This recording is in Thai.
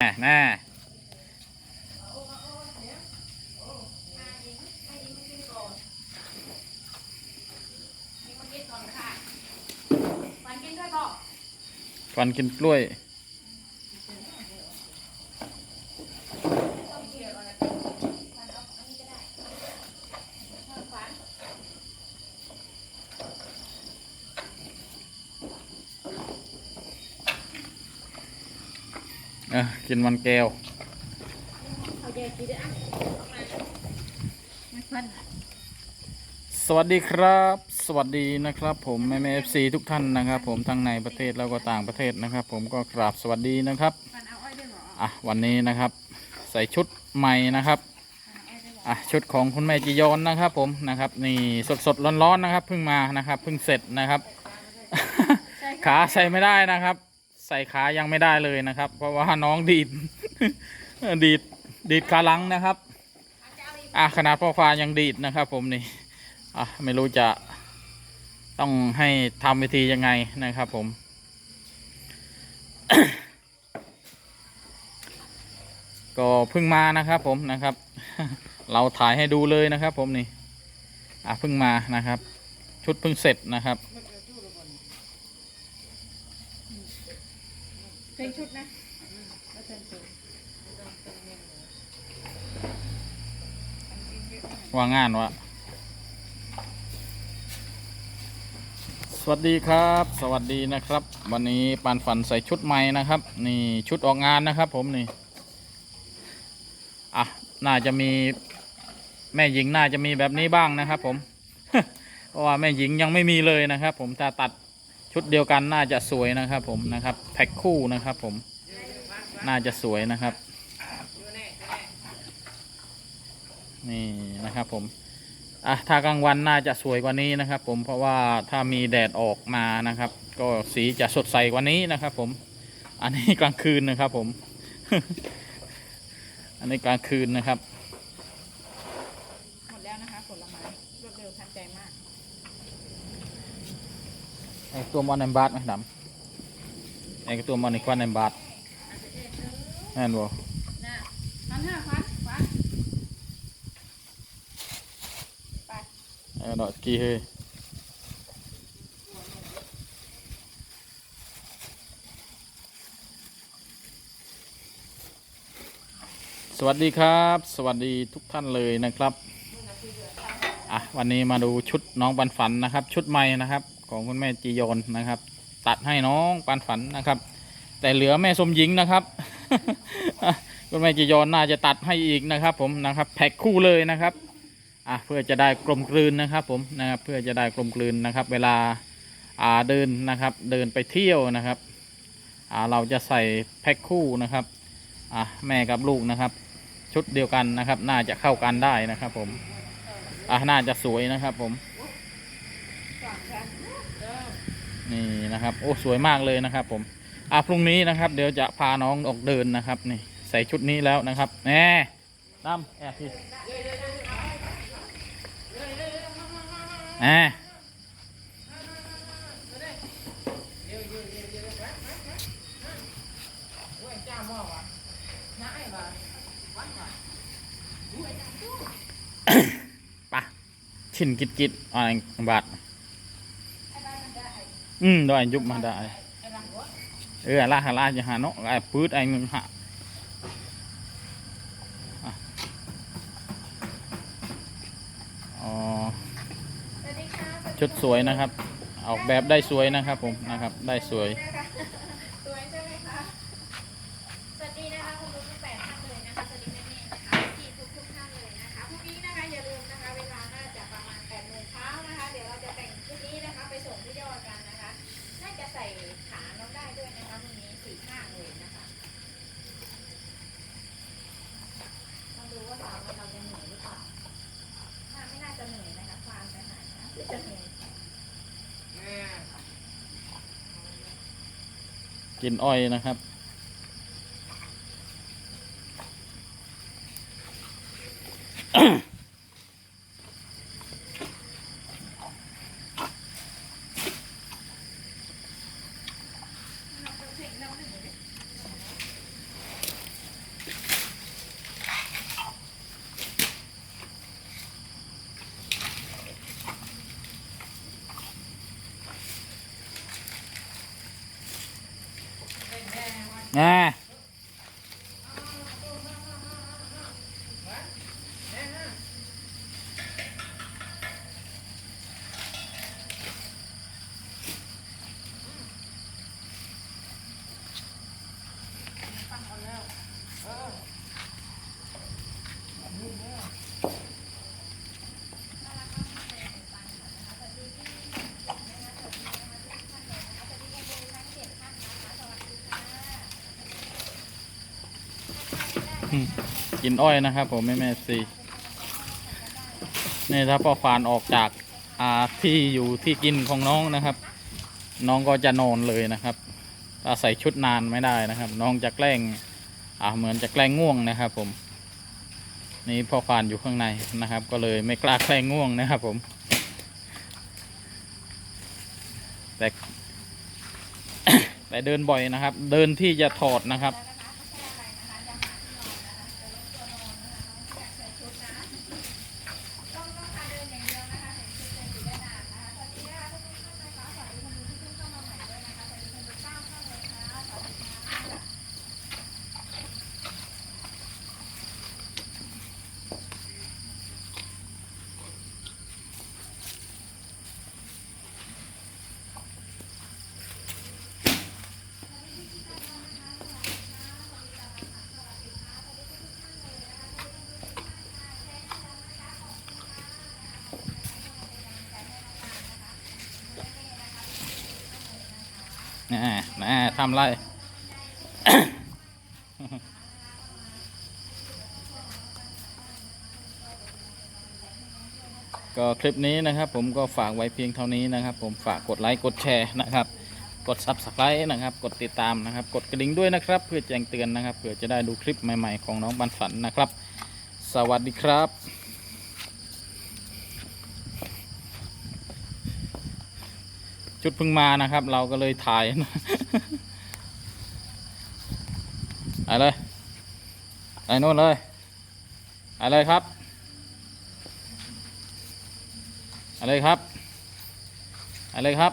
แน่แน่วันกินด้วยบอกฟันกินกล้วย อกินมันแก้วสวัสดีครับ สวัสดีนะครับ ผมแม่แม่เอฟซีทุกท่านนะครับ ผมทั้งในประเทศแล้วก็ต่างประเทศนะครับ ผมก็กราบสวัสดีนะครับอะวันนี้นะครับ ใส่ชุดใหม่นะครับอะชุดของคุณแม่จียอนนะครับ ผมนะครับ นี่สดสดร้อนๆนะครับเพิ่งมานะครับเพิ่งเสร็จนะครับ ขาใส่ไม่ได้นะครับ ใส่ขายังไม่ได้เลยนะครับ เพราะว่าน้องดีด ดีดดีดขาลังนะครับอะขนาดพ่อฟ้ายังดีดนะครับ ผมนี่อะไม่รู้จะต้องให้ทำวิธียังไงนะครับ ผม ก็เพิ่งมานะครับผมนะครับ เราถ่ายให้ดูเลยนะครับ ผมนี่อะเพิ่งมานะครับ ชุดเพิ่งเสร็จนะครับ เพลงชุ ดนะแล้วเพลงชุดว่างานวะสวัสดีครับ สวัสดีนะครับ วันนี้ปานฝันใส่ชุดใหม่นะครับ นี่ชุดออกงานนะครับ ผมนี่อะน่าจะมีแม่หญิงน่าจะมีแบบนี้บ้างนะครับ ผม เพราะว่าแม่หญิงยังไม่มีเลยนะครับ ผมถ้าตัด ชุดเดียวกันน่าจะสวยนะครับ ผมนะครับ แพ็คคู่นะครับ ผมน่าจะสวยนะครับ นี่นะครับผมอะถ้ากลางวันน่าจะสวยกว่านี้นะครับ ผมเพราะว่าถ้ามีแดดออกมานะครับ ก็สีจะสดใสกว่านี้นะครับ ผม อันนี้กลางคืนนะครับ ผม อันนี้กลางคืนนะครับ หมดแล้วนะคะผลไม้รวดเร็วทันใจมาก ไอ้ตัวมอนแอมบาร์ไหมดำไอ้ตัวมอนในควันแอมบาร์แน่นบ่น่ะพันห้าพันพันไปเออดอกกี่เฮ้ยสวัสดีครับ สวัสดีทุกท่านเลยนะครับ อะ วันนี้มาดูชุดน้องปันฝันนะครับ ชุดใหม่นะครับ ของคุณแม่จียอนนะครับ ตัดให้น้องปันฝันนะครับ แต่เหลือแม่สมหญิงนะครับอะคุณแม่จียอนน่าจะตัดให้อีกนะครับ ผมนะครับแพ็คคู่เลยนะครับอะเพื่อจะได้กลมกลืนนะครับ ผมนะครับเพื่อจะได้กลมกลืนนะครับ เวลาอ่าเดินนะครับ เดินไปเที่ยวนะครับอ่าเราจะใส่แพ็คคู่นะครับอะแม่กับลูกนะครับ ชุดเดียวกันนะครับ น่าจะเข้ากันได้นะครับ ผมอะน่าจะสวยนะครับ ผม นี่นะครับ โอ้สวยมากเลยนะครับ ผมอะพรุ่งนี้นะครับ เดี๋ยวจะพาน้องออกเดินนะครับนี่ใส่ชุดนี้แล้วนะครับแหน่ตั้มแอบพี่แหน่ปะชินกิดกิดอะไรบาท อืมด้ยุบมาได้ เออลาหาลาจะหาเนาะไอ้ปืดไอ้มึงหาอะอ๋อสวัสดีค่ะชุดสวยนะครับ ออกแบบได้สวยนะครับผมนะครับ ได้สวย กินอ้อยนะครับ 哎。 กินอ้อยนะครับผมแม่แม่ซีนี่ถ้าพ่อฟานออกจากอาที่อยู่ที่กินของน้องนะครับ น้องก็จะนอนเลยนะครับถ้าใส่ชุดนานไม่ได้นะครับ น้องจะแกล้งอ่าเหมือนจะแกล้งง่วงนะครับ ผม นี่พ่อฟานอยู่ข้างในนะครับ ก็เลยไม่กล้าแกล้งง่วงนะครับ ผม แต่แต่เดินบ่อยนะครับ เดินที่จะถอดนะครับ น่แน่ทำไร ก็คลิปนี้นะครับผมก็ฝากไว้เพียงเท่านี้นะครับ ผมฝากกดไลค์กดแชร์นะครับ กด subscribe นะครับ กดติดตามนะครับ กดกระดิ่งด้วยนะครับ เพื่อแจ้งเตือนนะครับเพื่อจะได้ดูคลิปใหม่ ๆ ของน้องบันฝันนะครับ สวัสดีครับ ชุดเพิ่งมานะครับ เราก็เลยถ่ายไปเลยไปโน่นเลยอะไรครับอะไรครับอะไรครับ